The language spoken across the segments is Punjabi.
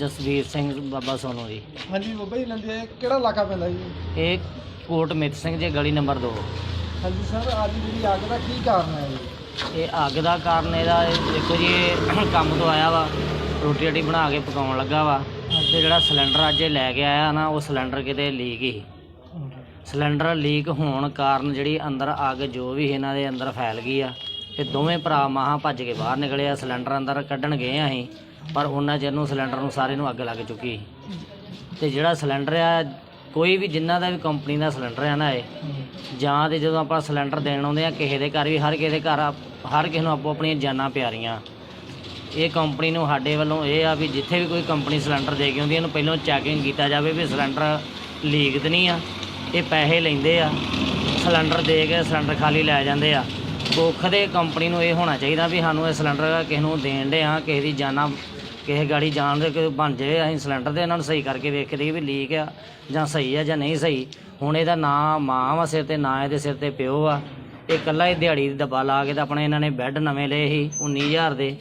ਜਸਵੀਰ ਸਿੰਘ ਬਾਬਾ ਸੋਨੂ ਜੀ। ਹਾਂਜੀ ਬਾਬਾ ਜੀ ਲੰਦੇ ਕਿਹੜਾ ਇਲਾਕਾ ਪੈਂਦਾ ਜੀ? ਇਹ ਕੋਟ ਮਿੱਤ ਸਿੰਘ ਜੀ ਗਲੀ ਨੰਬਰ 2 ਹਾਂਜੀ ਸਰ ਅੱਜ ਜਿਹੜੀ ਅੱਗ ਦਾ ਕੀ ਕਾਰਨ ਹੈ ਜੀ? ਇਹ ਅੱਗ ਦਾ ਕਾਰਨ ਇਹਦਾ ਇਹ ਦੇਖੋ ਜੀ ਇਹ ਕੰਮ ਤੋਂ ਆਇਆ ਵਾ। ਰੋਟੀ ਰੋਟੀ ਬਣਾ ਕੇ ਪਕਾਉਣ ਲੱਗਾ ਵਾ। ਤੇ ਜਿਹੜਾ ਸਿਲੰਡਰ ਅੱਜ ਇਹ ਲੈ ਕੇ ਆਇਆ ਨਾ ਉਹ ਸਿਲੰਡਰ ਕਿਤੇ ਲੀਕ ਹੀ। ਸਿਲੰਡਰ ਲੀਕ ਹੋਣ ਕਾਰਨ ਜਿਹੜੀ ਅੰਦਰ ਅੱਗ ਜੋ ਵੀ ਇਹਨਾਂ ਦੇ ਅੰਦਰ ਫੈਲ ਗਈ ਆ ਇਹ ਦੋਵੇਂ ਭਰਾ ਮਹਾ ਭੱਜ ਕੇ ਬਾਹਰ ਨਿਕਲੇ ਆ। ਸਿਲੰਡਰ ਅੰਦਰ ਕੱਢਣ ਗਏ ਆ ਅਸੀਂ। ਪਰ ਉਹਨਾਂ ਚਿਰ ਨੂੰ ਸਿਲੰਡਰ ਨੂੰ ਸਾਰੇ ਨੂੰ ਅੱਗ ਲੱਗ ਚੁੱਕੀ ਸੀ। ਤੇ ਜਿਹੜਾ ਸਿਲੰਡਰ ਆ, ਕੋਈ ਵੀ ਜਿੰਨਾ ਦਾ ਵੀ ਕੰਪਨੀ ਦਾ ਸਿਲੰਡਰ ਆ ਨਾ ਇਹ, ਜਾਂ ਤੇ ਜਦੋਂ ਆਪਾਂ ਸਿਲੰਡਰ ਦੇਣ ਆਉਂਦੇ ਆ, ਕਿਸੇ ਦੇ ਘਰ ਵੀ, ਹਰ ਕਿਸੇ ਦੇ ਘਰ ਆਪ ਹਰ ਕਿਸੇ ਨੂੰ ਆਪੋ ਆਪਣੀਆਂ ਜਾਨਾਂ ਪਿਆਰੀਆਂ। ਇਹ ਕੰਪਨੀ ਨੂੰ ਸਾਡੇ ਵੱਲੋਂ ਇਹ ਆ ਵੀ ਜਿੱਥੇ ਵੀ ਕੋਈ ਕੰਪਨੀ ਸਿਲੰਡਰ ਦੇ ਕੇ ਆਉਂਦੀ ਇਹਨੂੰ ਪਹਿਲਾਂ ਚੈਕਿੰਗ ਕੀਤਾ ਜਾਵੇ ਵੀ ਸਿਲੰਡਰ ਲੀਕ ਤਾਂ ਨਹੀਂ ਆ, ਇਹ ਪੈਸੇ ਲੈਂਦੇ ਆ। ਸਿਲੰਡਰ ਦੇ ਕੇ ਸਿਲੰਡਰ ਖਾਲੀ ਲੈ ਜਾਂਦੇ ਆ। ਦੁੱਖ ਦੇ ਕੰਪਨੀ ਨੂੰ ਇਹ ਹੋਣਾ ਚਾਹੀਦਾ ਵੀ ਸਾਨੂੰ ਇਹ ਸਿਲੰਡਰ ਕਿਸੇ ਨੂੰ ਦੇਣ ਦੇ ਆ, ਕਿਸੇ ਦੀ ਜਾਨਾਂ, ਕਿਸੇ ਗਾੜੀ ਜਾਣ ਦੇ ਕੋਈ ਬਣ ਜਾਏ ਅਸੀਂ ਸਿਲੰਡਰ ਦੇ ਇਹਨਾਂ ਨੂੰ ਸਹੀ ਕਰਕੇ ਵੇਖ ਕੇ ਦੇਖੀਏ ਵੀ ਲੀਕ ਆ ਜਾਂ ਸਹੀ ਆ ਜਾਂ ਨਹੀਂ ਸਹੀ। ਹੁਣ ਇਹਦਾ ਨਾਂ ਮਾਂ ਵਾ ਸਿਰ ਤੇ, ਨਾ ਇਹਦੇ ਸਿਰ ਤੇ ਪਿਓ ਆ ਇਹ ਇਕੱਲਾ ਹੀ ਦਿਹਾੜੀ ਦੀ ਡੱਬਾ ਲਾ ਕੇ ਤਾਂ ਆਪਣੇ ਇਹਨਾਂ ਨੇ ਬੈੱਡ ਨਵੇਂ ਲਏ ਸੀ 19000 ਦੇ।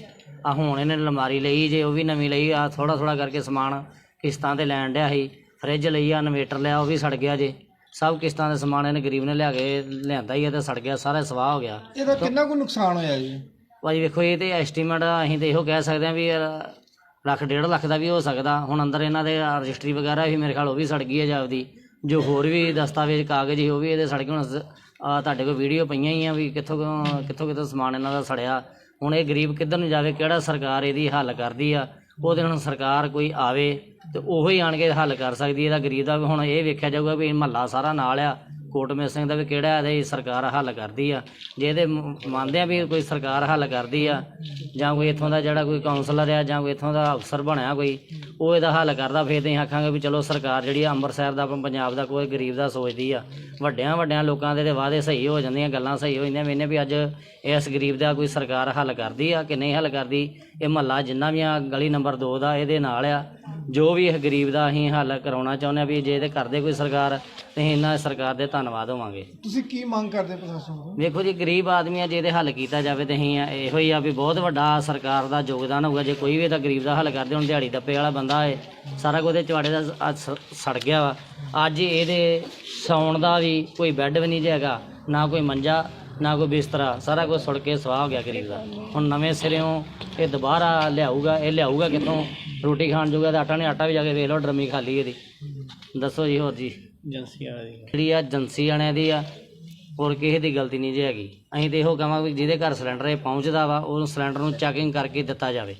ਆ ਹੁਣ ਇਹਨੇ ਅਲਮਾਰੀ ਲਈ ਜੇ, ਉਹ ਵੀ ਨਵੀਂ ਲਈ ਆ ਥੋੜਾ ਥੋੜਾ ਕਰਕੇ ਸਮਾਨ ਕਿਸ਼ਤਾਂ ਤੇ ਲੈਣ ਡਿਆ ਸੀ। ਫ੍ਰਿਜ ਲਈ ਆ, ਇਨਵੇਟਰ ਲਿਆ, ਉਹ ਵੀ ਸੜ ਗਿਆ ਜੇ। ਸਭ ਕਿਸ਼ਤਾਂ ਦੇ ਸਮਾਨ ਇਹਨੇ ਗਰੀਬ ਨੇ ਲਿਆ ਕੇ ਲਿਆਂਦਾ ਹੀ ਆ ਤੇ ਸੜ ਗਿਆ ਸਾਰਾ ਸਵਾਹ ਹੋ ਗਿਆ। ਇਹਦਾ ਕਿੰਨਾ ਕੁ ਨੁਕਸਾਨ ਹੋਇਆ ਜੀ? ਭਾਜੀ ਵੇਖੋ ਇਹ ਤੇ ਐਸਟੀਮੇਟ ਅਸੀਂ ਤੇ ਇਹੋ ਕਹਿ ਸਕਦੇ ਹਾਂ ਵੀ ਇਹ ਲੱਖ ਡੇਢ ਲੱਖ ਦਾ ਵੀ ਹੋ ਸਕਦਾ। ਹੁਣ ਅੰਦਰ ਇਹਨਾਂ ਦੇ ਰਜਿਸਟਰੀ ਵਗੈਰਾ ਵੀ ਮੇਰੇ ਖਿਆਲ ਉਹ ਵੀ ਸੜ ਗਈ ਹੈ ਜਾਪਦੀ ਜੋ ਹੋਰ ਵੀ ਦਸਤਾਵੇਜ਼ ਕਾਗਜ਼ ਸੀ ਉਹ ਵੀ ਇਹਦੇ ਸੜ ਗਏ। ਹੁਣ ਸ- ਆਹ ਤੁਹਾਡੇ ਕੋਲ ਵੀਡੀਓ ਪਈਆਂ ਹੀ ਆ ਵੀ ਕਿੱਥੋਂ ਕਿੱਥੋਂ- ਕਿੱਥੋਂ ਕਿੱਥੋਂ ਸਮਾਨ ਇਹਨਾਂ ਦਾ ਸੜਿਆ। ਹੁਣ ਇਹ ਗਰੀਬ ਕਿੱਧਰ ਨੂੰ ਜਾਵੇ ਕਿਹੜਾ ਸਰਕਾਰ ਇਹਦੀ ਹੱਲ ਕਰਦੀ ਆ? ਉਹਦੇ ਹੁਣ ਸਰਕਾਰ ਕੋਈ ਆਵੇ ਤੇ ਉਹੋ ਹੀ ਆਣ ਕੇ ਹੱਲ ਕਰ ਸਕਦੀ ਇਹਦਾ ਗਰੀਬ ਦਾ ਵੀ ਹੁਣ ਇਹ ਵੇਖਿਆ ਜਾਊਗਾ ਵੀ ਮਹੱਲਾ ਸਾਰਾ ਨਾਲ ਆ। ਕੋਟਮੇ ਸਿੰਘ ਦਾ ਵੀ ਕਿਹੜਾ ਇਹਦੇ ਸਰਕਾਰ ਹੱਲ ਕਰਦੀ ਆ? ਜੇ ਇਹਦੇ ਮੰਨਦੇ ਆ ਵੀ ਕੋਈ ਸਰਕਾਰ ਹੱਲ ਕਰਦੀ ਆ, ਜਾਂ ਕੋਈ ਇੱਥੋਂ ਦਾ ਜਿਹੜਾ ਕੋਈ ਕਾਉਂਸਲਰ ਆ, ਜਾਂ ਕੋਈ ਇੱਥੋਂ ਦਾ ਅਫਸਰ ਬਣਿਆ ਕੋਈ, ਉਹ ਇਹਦਾ ਹੱਲ ਕਰਦਾ, ਫਿਰ ਤੇ ਅਸੀਂ ਆਖਾਂਗੇ ਵੀ ਚਲੋ ਸਰਕਾਰ ਜਿਹੜੀ ਆ ਅੰਮ੍ਰਿਤਸਰ ਦਾ ਪੰਜਾਬ ਦਾ ਕੋਈ ਗਰੀਬ ਦਾ ਸੋਚਦੀ ਆ। ਵੱਡਿਆਂ ਵੱਡਿਆਂ ਲੋਕਾਂ ਦੇ ਤੇ ਵਾਅਦੇ ਸਹੀ ਹੋ ਜਾਂਦੀਆਂ, ਗੱਲਾਂ ਸਹੀ ਹੋ ਜਾਂਦੀਆਂ, ਮੈਨੇ ਵੀ ਅੱਜ ਇਸ ਗਰੀਬ ਦਾ ਕੋਈ ਸਰਕਾਰ ਹੱਲ ਕਰਦੀ ਆ ਕਿ ਨਹੀਂ ਹੱਲ ਕਰਦੀ, ਇਹ ਮਹੱਲਾ ਜਿੰਨਾ ਵੀ ਆ, ਗਲੀ ਨੰਬਰ 2 ਦਾ ਇਹਦੇ ਨਾਲ ਆ। ਜੋ ਵੀ ਇਹ ਗਰੀਬ ਦਾ ਅਸੀਂ ਹੱਲ ਕਰਾਉਣਾ ਚਾਹੁੰਦੇ ਆ ਵੀ ਜੇ ਇਹਦੇ ਕਰਦੇ ਕੋਈ ਸਰਕਾਰ, ਤੇ ਅਸੀਂ ਇਹਨਾਂ ਸਰਕਾਰ ਦੇ ਧੰਨਵਾਦ ਹੋਵਾਂਗੇ। ਤੁਸੀਂ ਕੀ ਮੰਗ ਕਰਦੇ ਪ੍ਰਸ਼ਾਸਨ ਤੋਂ? ਵੇਖੋ ਜੀ ਗਰੀਬ ਆਦਮੀ ਆ ਜੇ ਇਹਦੇ ਹੱਲ ਕੀਤਾ ਜਾਵੇ ਤੇ ਅਸੀਂ ਇਹੋ ਹੀ ਆ ਵੀ ਬਹੁਤ ਵੱਡਾ ਸਰਕਾਰ ਦਾ ਯੋਗਦਾਨ ਹੋਊਗਾ। ਜੇ ਕੋਈ ਵੀ ਇਹਦਾ ਗਰੀਬ ਦਾ ਹੱਲ ਕਰਦੇ ਹੁਣ ਦਿਹਾੜੀ ਦੱਪੇ ਵਾਲਾ ਬੰਦਾ ਏ ਸਾਰਾ ਕੁਝ ਚਵਾੜੇ ਦਾ ਅੱਜ ਸ- ਸੜ ਗਿਆ ਵਾ। ਅੱਜ ਇਹਦੇ ਸੌਣ ਦਾ ਵੀ ਕੋਈ ਬੈੱਡ ਵੀ ਨਹੀਂ ਜੇ ਹੈਗਾ ਨਾ ਕੋਈ ਮੰਜਾ ਨਾ ਕੋਈ ਬਿਸਤਰਾ ਸਾਰਾ ਕੁਝ ਸੁੜ ਕੇ ਸਵਾਹ ਹੋ ਗਿਆ ਗਰੀਬ ਦਾ। ਹੁਣ ਨਵੇਂ ਸਿਰਿਓਂ ਇਹ ਦੁਬਾਰਾ ਲਿਆਊਗਾ ਇਹ ਲਿਆਊਗਾ ਕਿੱਥੋਂ? ਰੋਟੀ ਖਾਣ ਜੋਗਾ ਤਾਂ ਆਟਾ ਨਹੀਂ ਆਟਾ ਵੀ ਜਾ ਕੇ ਵੇਖ ਲਓ ਡਰਮੀ ਖਾਲੀ ਇਹਦੀ। ਦੱਸੋ ਜੀ ਹੋਰ ਜੀ। ਏਜੰਸੀ ਵਾਲੇ ਜਿਹੜੀ ਆ ਏਜੰਸੀ ਵਾਲਿਆਂ ਦੀ ਆ, ਹੋਰ ਕਿਸੇ ਦੀ ਗਲਤੀ ਨਹੀਂ ਜੇ ਹੈਗੀ। ਅਸੀਂ ਤੇ ਇਹੋ ਕਹਾਂਗੇ ਵੀ ਜਿਹਦੇ ਘਰ ਸਿਲੰਡਰ ਇਹ ਪਹੁੰਚਦਾ ਵਾ, ਉਹਨੂੰ ਸਿਲੰਡਰ ਨੂੰ ਚੈਕਿੰਗ ਕਰਕੇ ਦਿੱਤਾ ਜਾਵੇ।